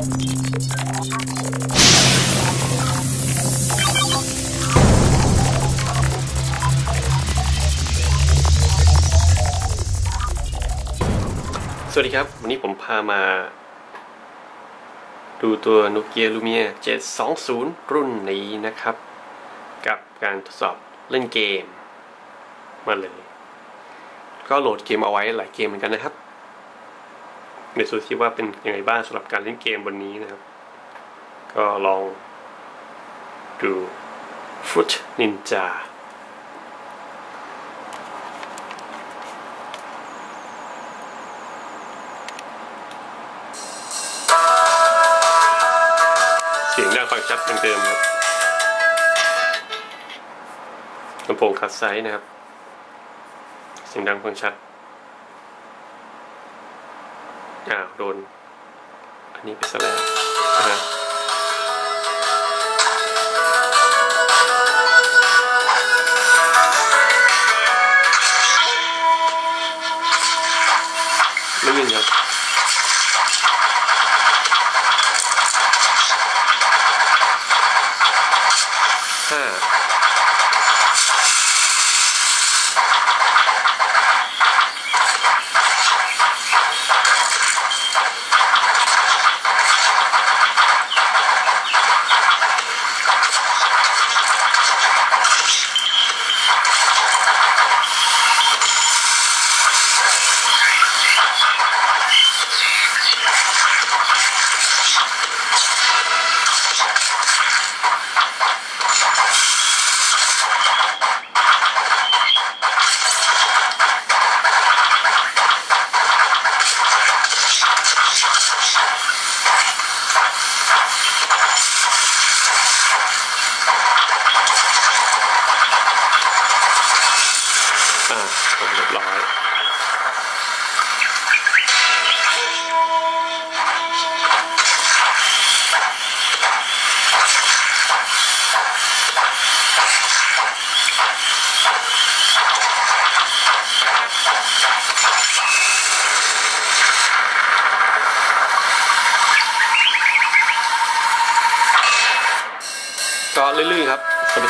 สวัสดีครับ วันนี้ผมพามา ดูตัว Nokia Lumia 720 รุ่นนี้นะครับ กับการทดสอบเล่นเกม มาเลย ก็โหลดเกมเอาไว้หลายเกมเหมือนกันนะครับ ในส่วนที่ว่าเป็นยังไงบ้างสำหรับการเล่นเกมบนนี้นะครับ ก็ลองดู Foot Ninja เสียงดังฟังชัดเหมือนเดิมครับลำโพงคัดไซส์นะครับ เสียงดังฟังชัด อ้าวโดน อันนี้ไปซะแล้วนะฮะลื่นครับ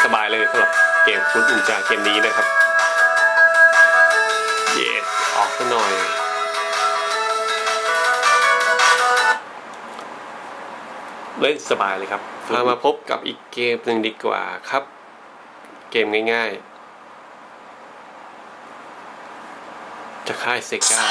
สบายเลยสำหรับเกมฟุตอุจาเกมนี้นะครับ เยสออกซะหน่อย เล่นสบายเลยครับพามาพบกับอีกเกมหนึ่งดีกว่าครับ เกมง่ายๆ จะค่ายเซกา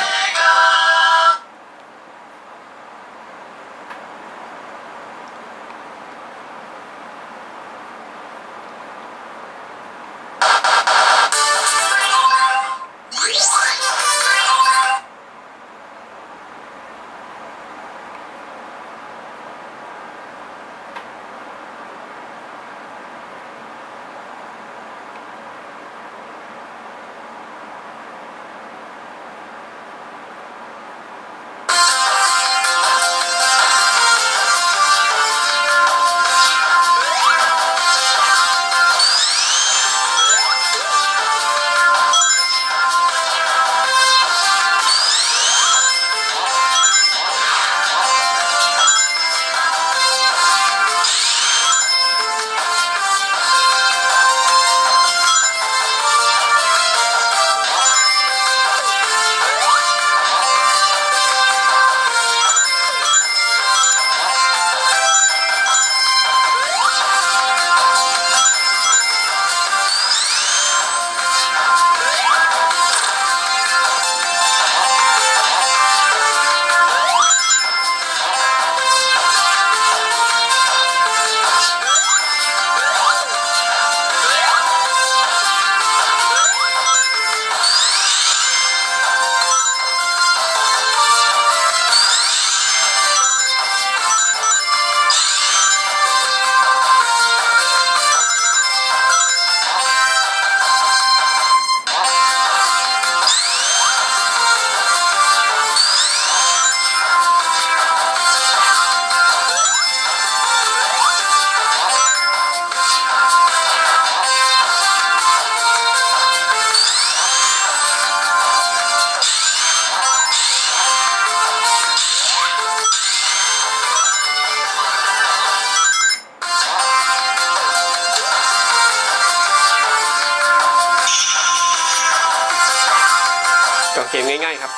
ง่ายๆครับ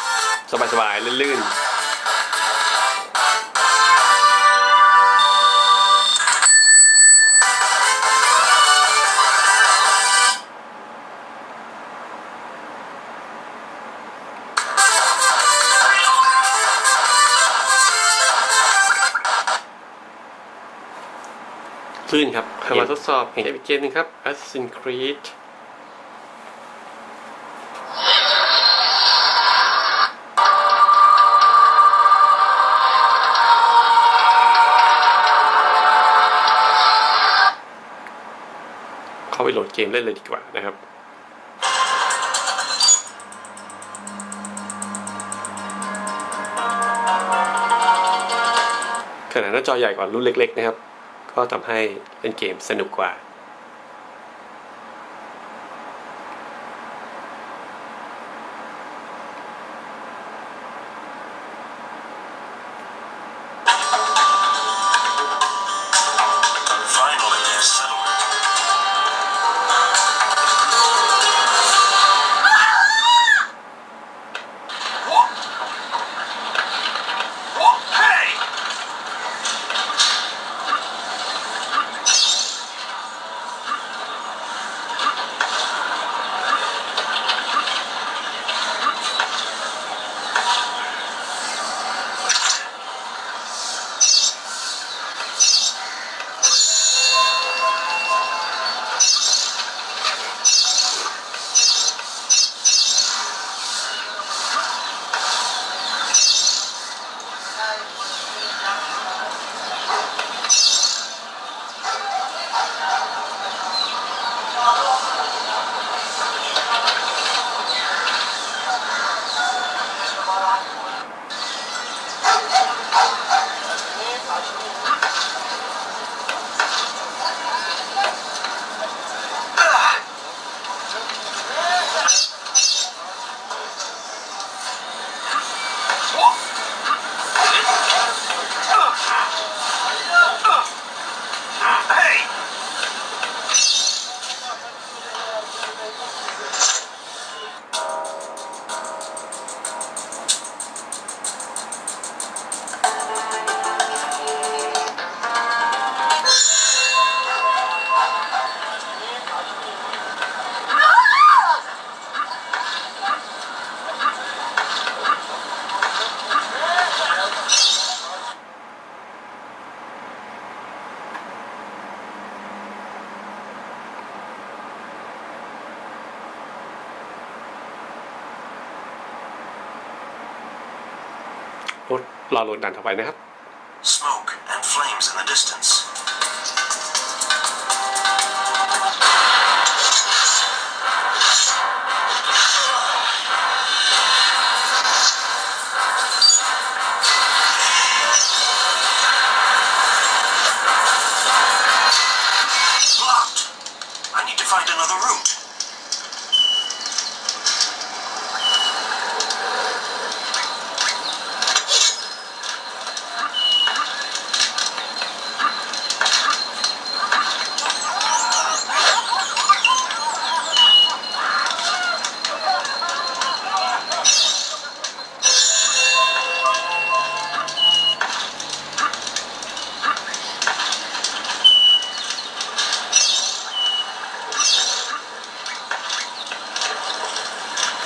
สบายๆลื่นๆคลื่นครับเอามาทดสอบเห็นอีกเกมหนึงครับ Assassin's Creed มเล่นเลยดีกว่านะครับขนาดหน้าจอใหญ่กว่ารุ่นเล็ก ๆ นะครับ ก็ทำให้เล่นเกมสนุกกว่า รอโหลดดันต่อไปนะครับ Smoke and flames in the distance.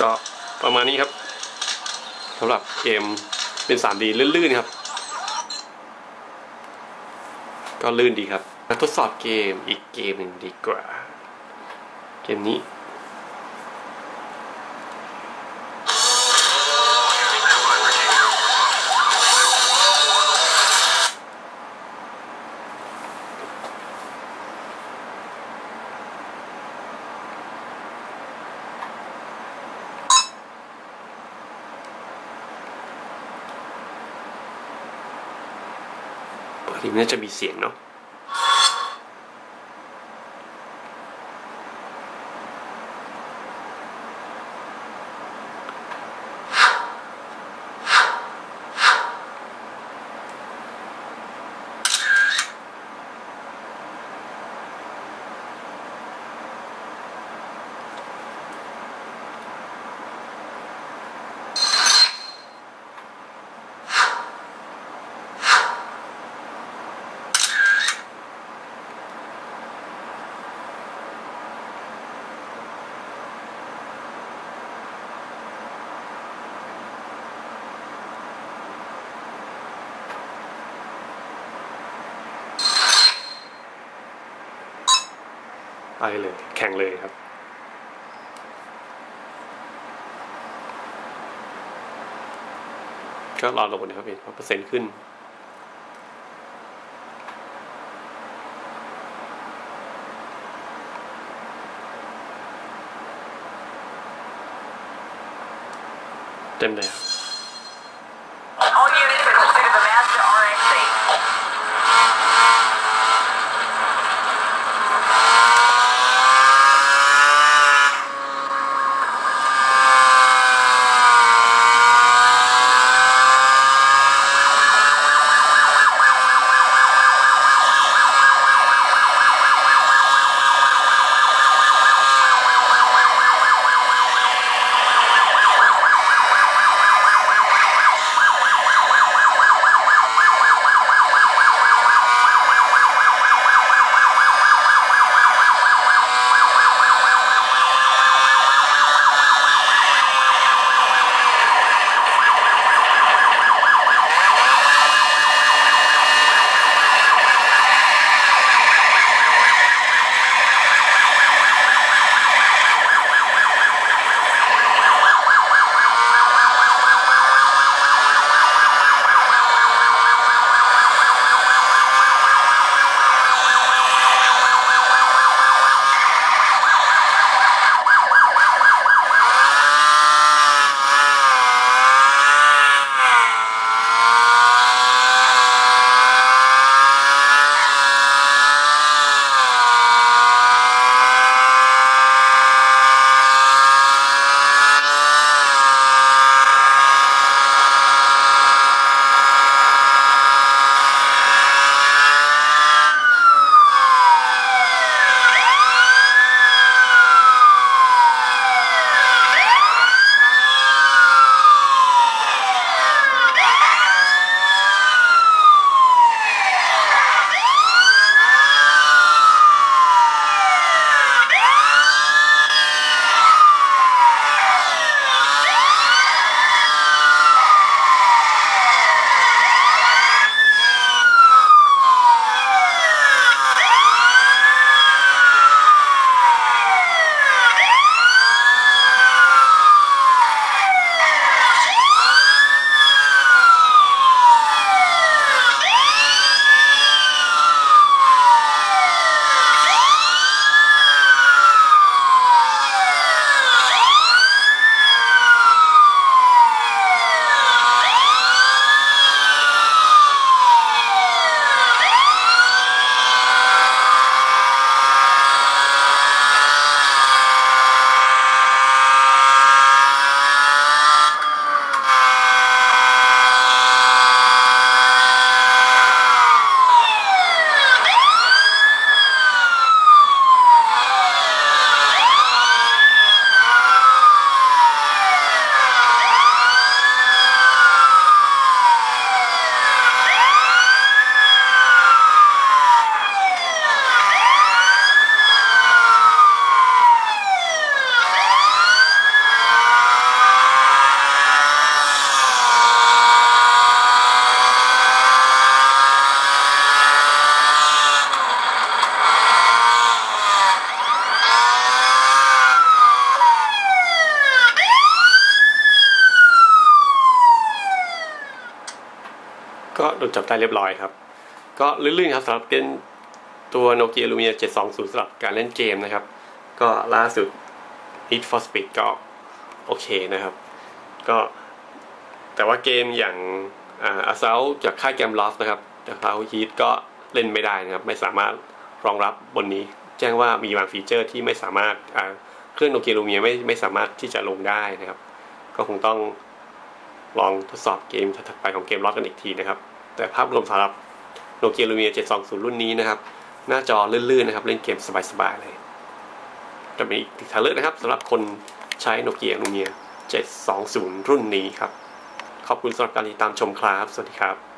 ก็ประมาณนี้ครับสำหรับเกมเป็น 3D ลื่นๆครับ ก็ลื่นดีครับมาทดสอบเกมอีกเกมหนึ่งดีกว่า เกมนี้ ปกติมันน่าจะมีเสียงเนาะ เลย แข่งเลยครับ ก็รอลงนะครับเห็นว่าเปอร์เซ็นต์ขึ้นเต็มเลยครับ ก็โดนจับได้เรียบร้อยครับ ก็ลื่นๆครับสำหรับเป็นตัวโนเกียลูเมีย720สำหรับการเล่นเกมนะครับ ก็ล่าสุด Need for Speed ก็โอเคนะครับ ก็แต่ว่าเกมอย่างอาซาจากค่ายเกมลอฟนะครับจากพาวฮีทก็เล่นไม่ได้นะครับ ไม่สามารถรองรับบนนี้ แจ้งว่ามีบางฟีเจอร์ที่ไม่สามารถเครื่องโนเกียลูเมียไม่ไม่สามารถที่จะลงได้นะครับ ก็คงต้องลองทดสอบเกมถัดไปของเกมลอกกันอีกทีนะครับ แต่ภาพรวมสำหรับโนเกียลูเมีย720 รุ่นนี้นะครับ หน้าจอลื่นๆนะครับ เล่นเกมสบายๆเลย จะเป็นอีกทางเลือกนะครับสำหรับคนใช้โนเกียลูเมีย720 รุ่นนี้ครับ ขอบคุณสำหรับการติดตามชมครับ สวัสดีครับ